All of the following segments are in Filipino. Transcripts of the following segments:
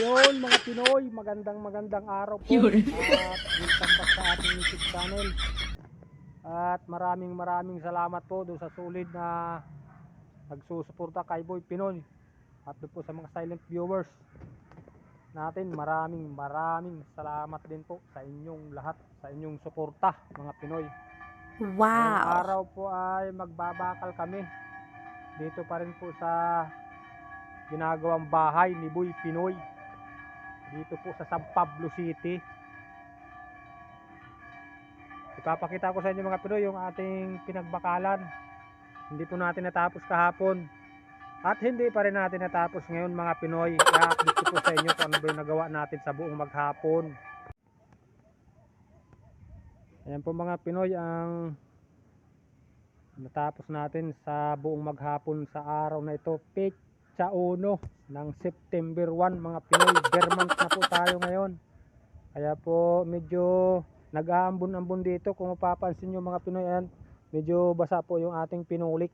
Ayun mga Pinoy, magandang magandang araw po. At welcome back sa ating YouTube channel. At maraming maraming salamat po doon sa sulit na nagsusuporta kay Boy Pinoy. At doon po sa mga silent viewers natin, maraming maraming salamat din po sa inyong lahat, sa inyong suporta mga Pinoy. Ngayong Wow. araw po ay magbabakal kami. Dito pa rin po sa ginagawang bahay ni Boy Pinoy. Dito po sa San Pablo City. Ipapakita ko sa inyo mga Pinoy yung ating pinagbakalan. Hindi po natin natapos kahapon. At hindi pa rin natin natapos ngayon mga Pinoy. I-update po sa inyo kung ano ba yung nagawa natin sa buong maghapon. Ayan po mga Pinoy ang natapos natin sa buong maghapon sa araw na ito. Petsa 1 ng September 1 mga Pinoy. Bermont na po tayo ngayon. Kaya po medyo nag-aambon-ambon dito. Kung mapapansin nyo mga Pinoy ayan, medyo basa po yung ating pinulik.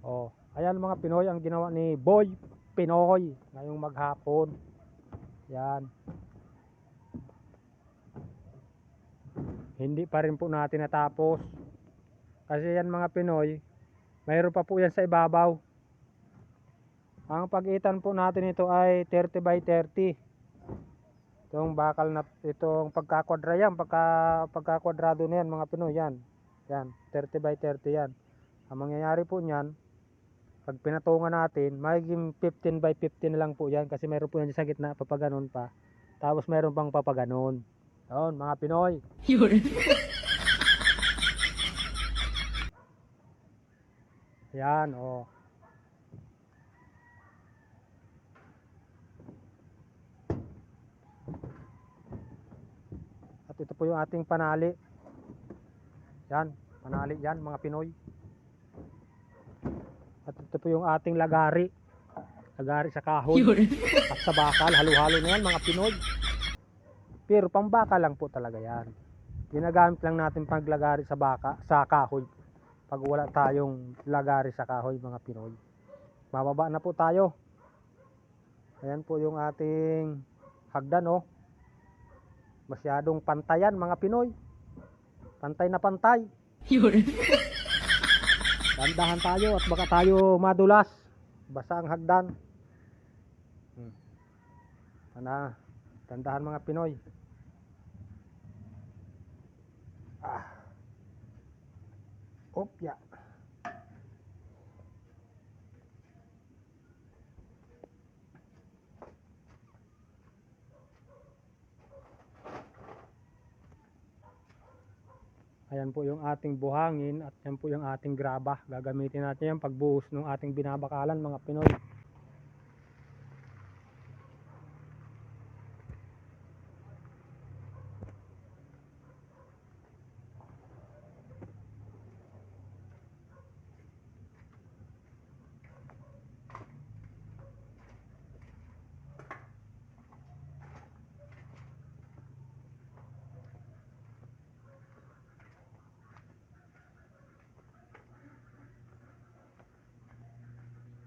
Oh, ayan mga Pinoy ang ginawa ni Boy Pinoy ngayong maghapon. Yan. hindi pa rin po natin natapos kasi yan mga Pinoy mayroon pa po yan sa ibabaw. Ang pagitan po natin ito ay 30 by 30 itong bakal na itong pagkakwadra yan pagka, pagkakwadrado na yan mga Pinoy yan. Yan 30 by 30 yan. Ang mangyayari po niyan pag pinatungan natin magiging 15 by 15 na lang po yan kasi mayroon po yan sa gitna papaganon pa. Tapos mayroon pang papaganon. Yun mga Pinoy. Yun. Yan, oh. At ito po yung ating panali. Yan, panali yan mga Pinoy. At ito po yung ating lagari. Lagari sa kahoy at sa bakal. Halo-halo na yan mga Pinoy. Pero pambaka lang po talaga yan. Ginagamit lang natin paglagari sa baka, sa kahoy. Pag wala tayong lagari sa kahoy mga Pinoy. Mababa na po tayo. Ayan po yung ating hagdan oh. Masyadong pantayan mga Pinoy. Pantay na pantay. Yun. Dandahan tayo at baka tayo madulas. Basa ang hagdan. Hmm. Dandahan mga Pinoy. Ah. Opya. Ayan po yung ating buhangin at yan po yung ating graba. Gagamitin natin yan pagbuhos ng ating binabakalan mga Pinoy.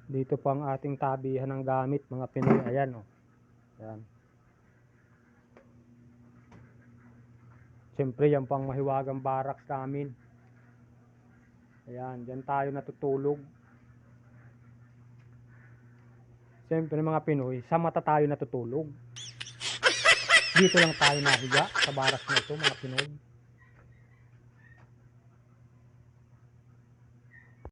Dito po ang ating tabihan ng gamit mga Pinoy. Ayan o. Ayan. Siyempre yan po ang mahiwagang barracks namin. Ayan, dyan tayo natutulog. Siyempre mga Pinoy, sa mata tayo natutulog. Dito lang tayo nahiga sa barracks na mga Pinoy.